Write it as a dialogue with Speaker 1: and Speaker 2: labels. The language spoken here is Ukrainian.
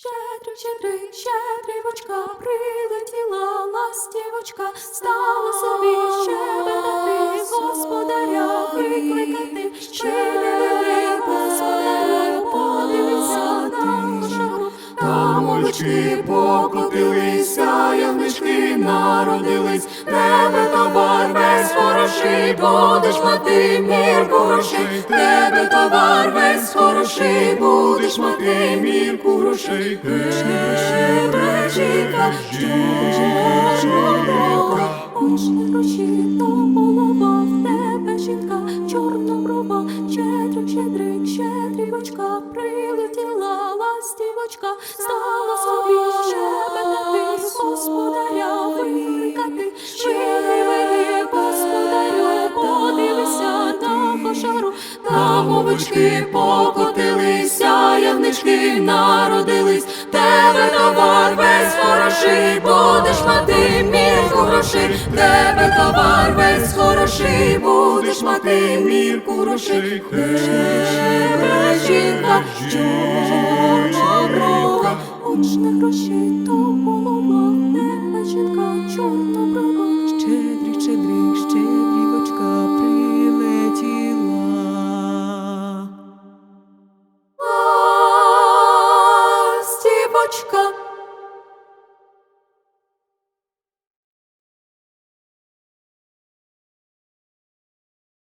Speaker 1: Щедрик, щедрик, щедрівочка, прилетіла ластівочка, стала собі щебетати, господаря викликати, чи не вели господарю, подивися там овечки покотилися, ягнички народились, тебе хороший, будеш мати мірку грошей, тебе товар весь хороший, будеш мати мірку грошей, щедра жінка, Очні гроші, то голова, в тебе жінка, чорна брова, щедрик, щедрик, щедрівочка, прилетіла ластівочка, там овечки покотилися, ягнички народились, тебе товар весь хороший, будеш мати мірку грошей, тебе товар весь хороший, будеш мати мірку грошей, Щедра жінка, чорна